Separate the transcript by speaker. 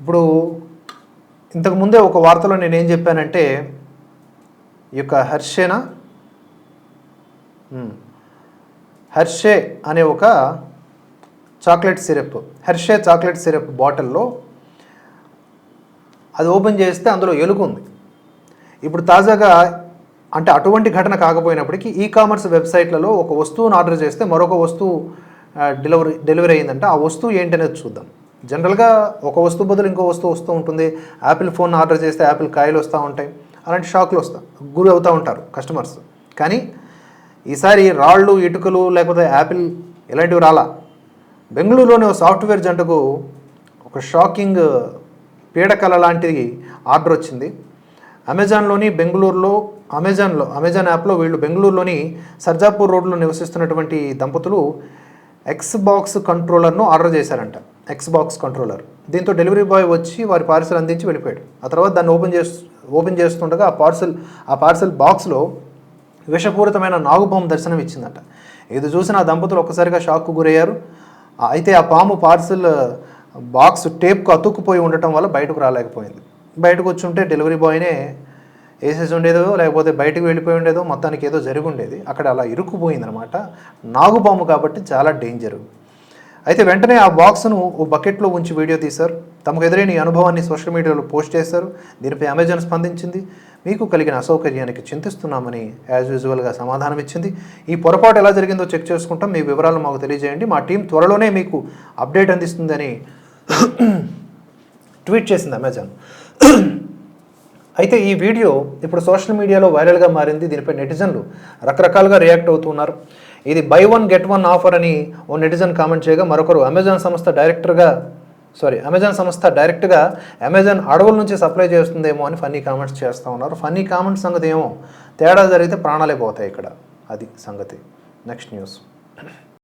Speaker 1: ఇప్పుడు ఇంతకుముందే ఒక వార్తలో నేను ఏం చెప్పానంటే ఈ యొక్క హర్షేన? హర్షే హెర్షే అనే ఒక chocolate syrup Hershey chocolate syrup బాటిల్లో అది ఓపెన్ చేస్తే అందులో ఎలుగు ఉంది. ఇప్పుడు తాజాగా అంటే అటువంటి ఘటన కాకపోయినప్పటికీ ఈ కామర్స్ వెబ్సైట్లలో ఒక వస్తువును ఆర్డర్ చేస్తే మరొక వస్తువు డెలివరీ డెలివరీ అయిందంటే ఆ వస్తువు ఏంటనేది చూద్దాం. జనరల్గా ఒక వస్తువు బదులు ఇంకో వస్తువు వస్తూ ఉంటుంది. యాపిల్ ఫోన్ ఆర్డర్ చేస్తే యాపిల్ కాయలు వస్తూ ఉంటాయి. అలాంటి షాక్లు వస్తా గురి అవుతూ ఉంటారు కస్టమర్స్ కానీ ఈసారి రాళ్ళు ఇటుకలు లేకపోతే యాపిల్ ఇలాంటివి రాలా. బెంగళూరులోని ఒక సాఫ్ట్వేర్ జంటకు ఒక షాకింగ్ పీడకల లాంటిది ఆర్డర్ వచ్చింది. అమెజాన్లోని బెంగళూరులో అమెజాన్లో అమెజాన్ యాప్లో వీళ్ళు బెంగళూరులోని సర్జాపూర్ రోడ్లో నివసిస్తున్నటువంటి దంపతులు ఎక్స్ బాక్స్ కంట్రోలర్ను ఆర్డర్ చేశారంట. ఎక్స్ బాక్స్ కంట్రోలర్ దీంతో డెలివరీ బాయ్ వచ్చి వారి పార్సల్ అందించి వెళ్ళిపోయాడు. ఆ తర్వాత దాన్ని ఓపెన్ చేస్తూ ఓపెన్ చేస్తుండగా ఆ పార్సల్ ఆ పార్సల్ బాక్స్లో విషపూరితమైన నాగుపాము దర్శనం ఇచ్చిందట. ఇది చూసిన ఆ దంపతులు ఒక్కసారిగా షాక్కు గురయ్యారు. అయితే ఆ పాము పార్సల్ బాక్స్ టేప్కు అతుక్కుపోయి ఉండటం వల్ల బయటకు రాలేకపోయింది. బయటకు వచ్చి ఉంటే డెలివరీ బాయ్నే వేసేసి ఉండేదో లేకపోతే బయటకు వెళ్ళిపోయి ఉండేదో మొత్తానికి ఏదో జరిగి ఉండేది. అక్కడ అలా ఇరుక్కుపోయిందనమాట నాగుపాము కాబట్టి చాలా డేంజర్ అయితే వెంటనే ఆ బాక్స్ను ఓ బకెట్లో ఉంచి వీడియో తీశారు. తమకు ఎదురైన ఈ అనుభవాన్ని సోషల్ మీడియాలో పోస్ట్ చేశారు. దీనిపై అమెజాన్ స్పందించింది. మీకు కలిగిన అసౌకర్యానికి చింతిస్తున్నామని యాజ్ యూజువల్గా సమాధానం ఇచ్చింది. ఈ పొరపాటు ఎలా జరిగిందో చెక్ చేసుకుంటాం. మీ వివరాలు మాకు తెలియజేయండి. మా టీం త్వరలోనే మీకు అప్డేట్ అందిస్తుందని ట్వీట్ చేసింది అమెజాన్ అయితే ఈ వీడియో ఇప్పుడు సోషల్ మీడియాలో వైరల్గా మారింది. దీనిపై నెటిజన్లు రకరకాలుగా రియాక్ట్ అవుతున్నారు. ఇది buy one get one offer అని ఓ నెటిజన్ కామెంట్ చేయగా మరొకరు అమెజాన్ సంస్థ డైరెక్టర్గా సారీ అమెజాన్ సంస్థ డైరెక్ట్గా అమెజాన్ అడవుల నుంచి సప్లై చేస్తుందేమో అని ఫన్నీ కామెంట్స్ చేస్తూ ఉన్నారు. ఫన్నీ కామెంట్స్ సంగతి ఏమో తేడా జరిగితే ప్రాణాలే పోతాయి ఇక్కడ. అది సంగతి. Next news.